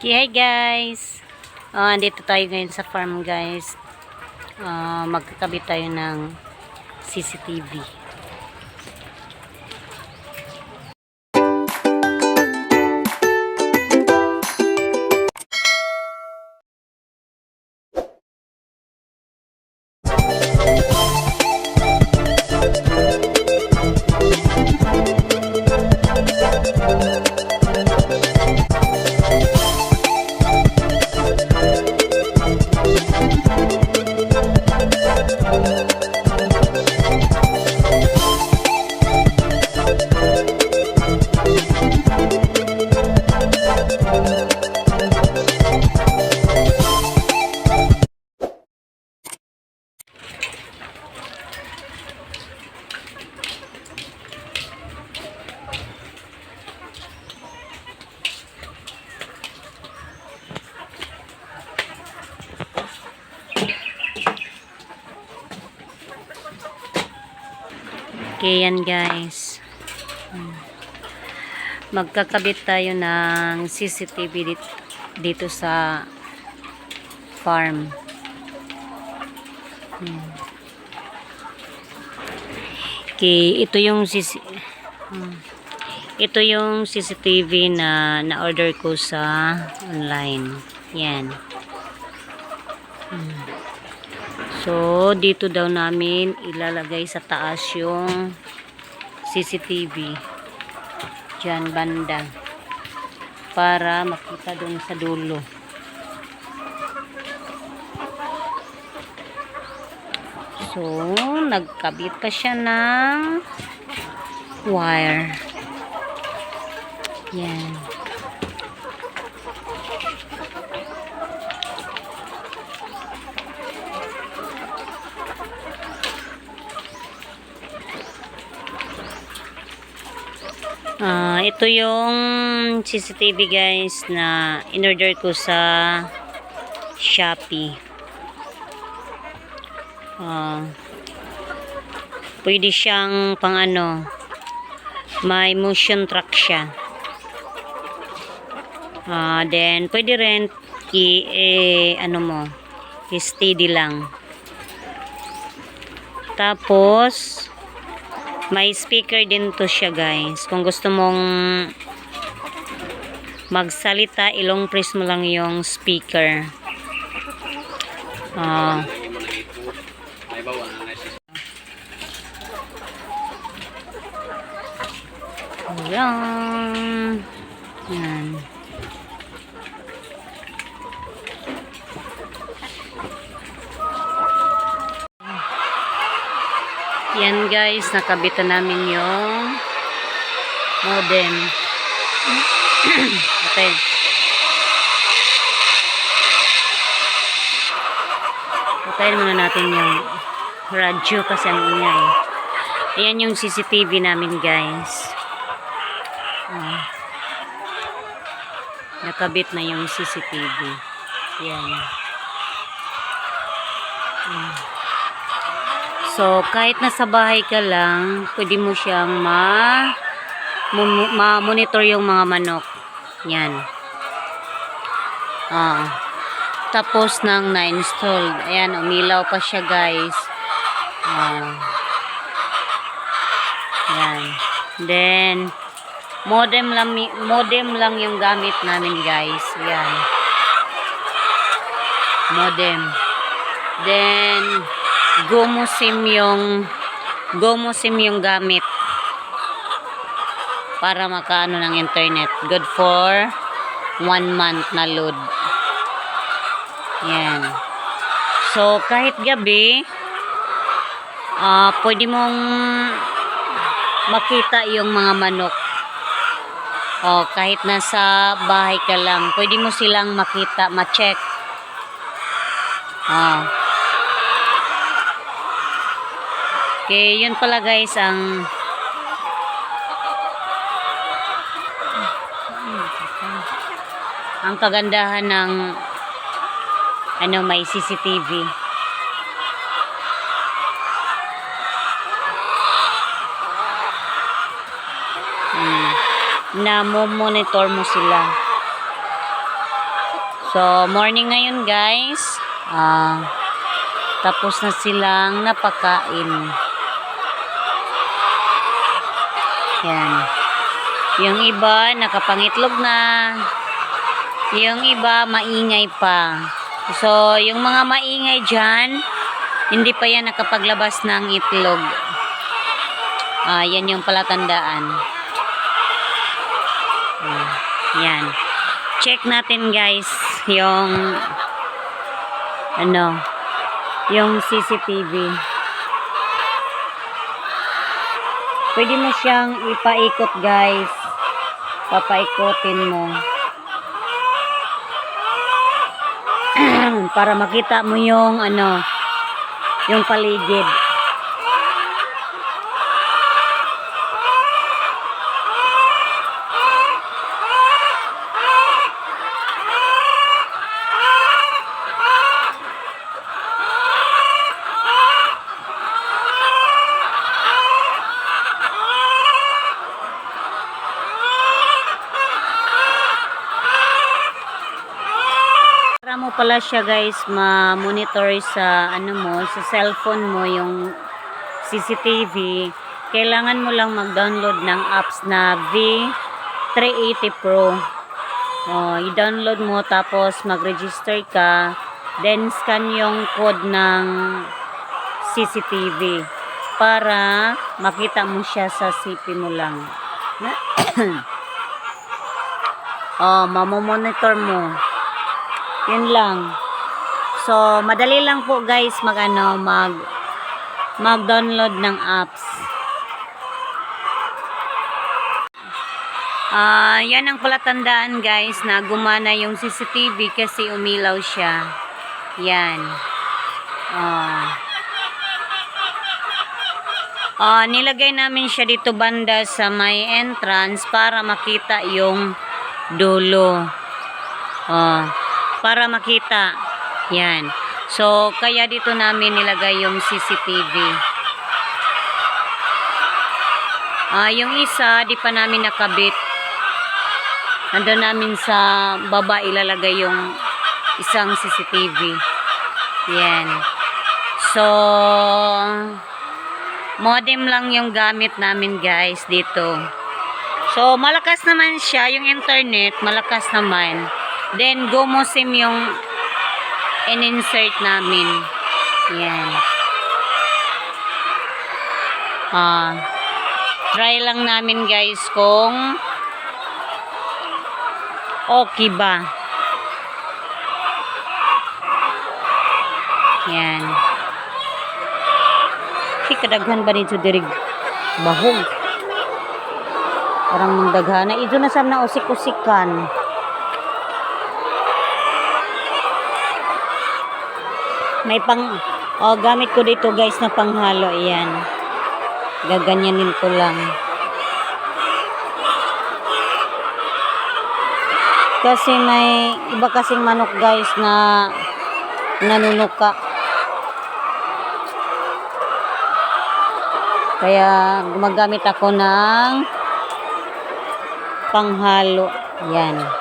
Okay, hi guys. Ah, andito tayo ngayon sa farm guys. Ah, magkakabit tayo ng CCTV. Okay, yan guys. Hmm. Magkakabit tayo ng CCTV dito, sa farm. Hmm. Okay, ito yung hmm. Ito yung CCTV na na-order ko sa online. Yan. Hmm. So, dito daw namin ilalagay sa taas yung CCTV. Diyan banda. Para makita dun sa dulo. So, nagkabit pa siya ng wire. Yan. Ah, ito yung CCTV guys na in-order ko sa Shopee. Ah, pwede siyang pang ano, may motion track siya. Ah, then pwede rin i eh, ano mo, i-steady lang. Tapos may speaker din to siya guys. Kung gusto mong magsalita, ilong press mo lang yung speaker. Ah. Ayan. Yan. Yan guys, nakabitan namin yung modem. okay. Patayin muna natin yung radyo kasi ang ingay. Ayan yung CCTV namin guys. Ah. Nakabit na yung CCTV. Yan. Ah. So, kahit nasa bahay ka lang, pwede mo siyang ma ma-monitor yung mga manok. Yan. Ah. Tapos nang na-install. Ayan, umilaw pa siya, guys. Ah. Yan. Then, modem lang, modem lang yung gamit namin, guys. Yan. Modem. Then, Gomosim yung Gomosim yung gamit para makaano ng internet. Good for one month na load. Yan. So, kahit gabi, ah pwede mong makita yung mga manok. O, kahit nasa bahay ka lang, pwede mo silang makita, ma-check. Ah. Okay, yun pala guys ang ang kagandahan ng ano may CCTV. Hmm. Na mo monitor mo sila. So, morning ngayon guys. Ah, tapos na silang napakain. Yan. Yung iba, nakapangitlog na. Yung iba, maingay pa. So, yung mga maingay dyan, hindi pa yan nakapaglabas ng itlog. Ah, yan yung palatandaan. Ah, yan. Check natin guys yung ano, yung CCTV. Pwede mo siyang ipaikot guys. Papaikotin mo. Para makita mo yung ano, yung paligid. Mo pala siya guys ma-monitor sa ano mo, sa cellphone mo yung CCTV, kailangan mo lang mag-download ng apps na V380 Pro. Oh, i-download mo tapos mag-register ka, then scan yung code ng CCTV para makita mo siya sa CP mo lang. oh, mamomonitor mo. Yun lang. So, madali lang po guys mag ano, mag mag-download ng apps. Ah, yan ang palatandaan guys na gumana yung CCTV kasi umilaw siya. Yan. Ah. Ah, nilagay namin siya dito banda sa may entrance para makita yung dulo. Ah, para makita. Yan. So, kaya dito namin nilagay yung CCTV. Ah, yung isa, di pa namin nakabit. Nandun namin sa baba ilalagay yung isang CCTV. Yan. So, modem lang yung gamit namin guys dito. So, malakas naman siya. Yung internet, malakas naman. Then, Gomosim yung in-insert namin. Yan. Ah, try lang namin guys kung okay ba. Yan. Si kadaghan ba nito dirig bahog? Parang mong daghana. Ito na sa na usik-usikan. May pang oh, gamit ko dito guys na panghalo iyan. Gaganyanin ko lang. Kasi may iba kasing manok guys na nanunuka. Kaya gumagamit ako ng panghalo. Yan.